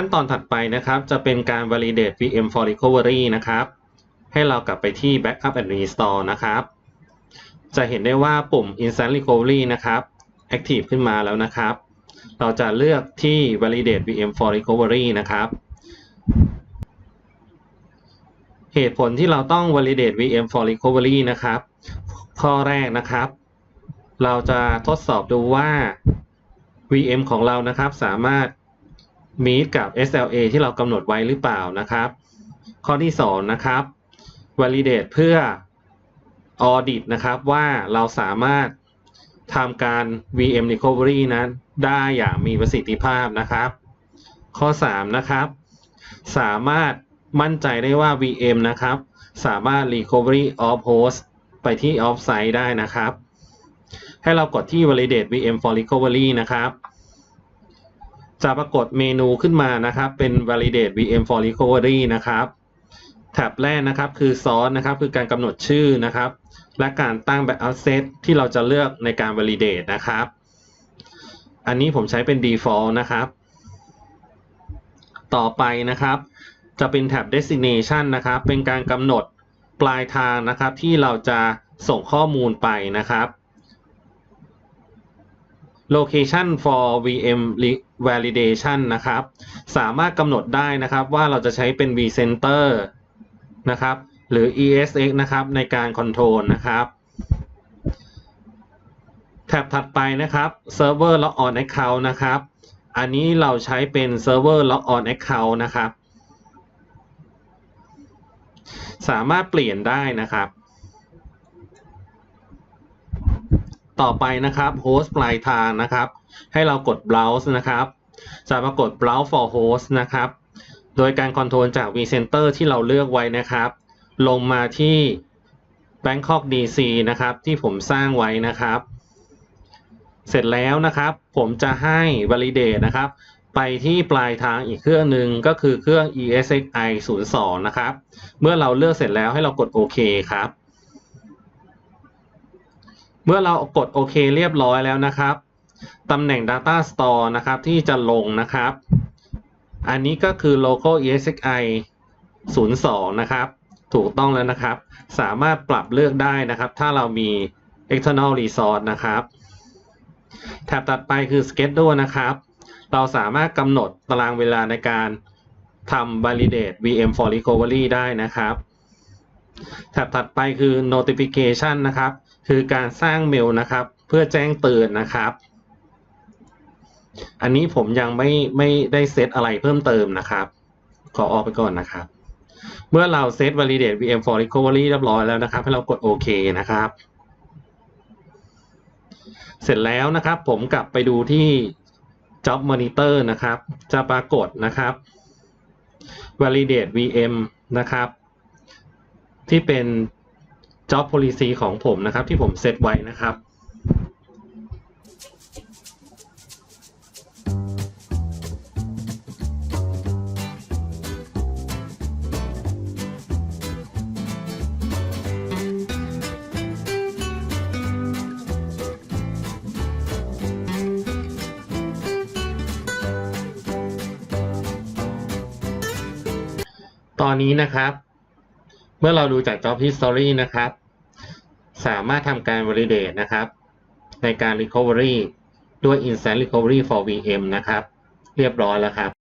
ขั้นตอนถัดไปนะครับจะเป็นการ validate VM for recovery นะครับ ให้เรากลับไปที่ backup and restore นะครับ จะเห็นได้ว่าปุ่ม instant recovery นะครับ active ขึ้นมาแล้วนะครับ เราจะเลือกที่ validate VM for recovery นะครับเหตุผลที่เราต้อง validate VM for recovery นะครับ ข้อแรกนะครับ เราจะทดสอบดูว่า VM ของเรานะครับสามารถ m e e กับ SLA ที่เรากำหนดไว้หรือเปล่านะครับ ข้อที่ 2 นะครับ validate เพื่อ audit นะครับว่าเราสามารถทำการ VM recovery นั้นได้อย่างมีประสิทธิภาพนะครับ ข้อ 3 นะครับ สามารถมั่นใจได้ว่า VM นะครับ สามารถ recovery off host ไปที่ off site ได้นะครับ ให้เรากดที่ validate VM for recovery นะครับ จะปรากฏเมนูขึ้นมานะครับ เป็น validate VM for recovery นะครับแท็บแรกนะครับคือ source นะครับคือการกำหนดชื่อนะครับ และการตั้งแบบ asset ที่เราจะเลือกในการ validate นะครับ อันนี้ผมใช้เป็น default นะครับ ต่อไปนะครับ จะเป็นแท็บ destination นะครับ เป็นการกำหนดปลายทางนะครับที่เราจะส่งข้อมูลไปนะครับ location for VM validation นะครับ สามารถกำหนดได้นะครับว่าเราจะใช้เป็น vCenter นะครับ หรือ ESX นะครับในการคอนโทรลนะครับ แท็บถัดไปนะครับ Server Log on Account นะครับ อันนี้เราใช้เป็น Server Log on Account นะครับ สามารถเปลี่ยนได้นะครับ ต่อไปนะครับ Host ปลายทางนะครับ ให้เรากด Browse นะครับ จะปรากฏ Browse for Host นะครับ โดยการคอนโทรลจาก vCenter ที่เราเลือกไว้นะครับ ลงมาที่ Bangkok DC นะครับ ที่ผมสร้างไว้นะครับ เสร็จแล้วนะครับ ผมจะให้ validate นะครับ ไปที่ปลายทางอีกเครื่องหนึ่งก็คือเครื่อง ESXi 02นะครับ เมื่อเราเลือกเสร็จแล้วให้เรากดโอเคครับ เมื่อเรากดโอเคเรียบร้อยแล้วนะครับตำแหน่ง Data Store นะครับที่จะลงนะครับ อันนี้ก็คือ local ESXi 02 นะครับ ถูกต้องแล้วนะครับ สามารถปรับเลือกได้นะครับ ถ้าเรามี external resource นะครับแท็บถัดไปคือ schedule นะครับ เราสามารถกำหนดตารางเวลาในการทำ validate VM for recovery ได้นะครับแท็บถัดไปคือ notification นะครับ คือการสร้างเมลนะครับ เพื่อแจ้งเตือนนะครับ อันนี้ผมยังไม่ไม่ได้เซตอะไรเพิ่มเติมนะครับ ขอออกไปก่อนนะครับ เมื่อเราเซต validate VM for recovery เรียบร้อยแล้วนะครับ ให้เรากดโอเคนะครับ เสร็จแล้วนะครับ ผมกลับไปดูที่ job monitor นะครับ จะปรากฏนะครับ validate VM นะครับ ที่เป็น job policy ของผมนะครับ ที่ผมเซตไว้นะครับ ตอนนี้นะครับ เมื่อเราดูจาก Job History นะครับ สามารถทำการ validate นะครับ ในการ recovery ด้วย instant recovery for VM นะครับ เรียบร้อยแล้วครับ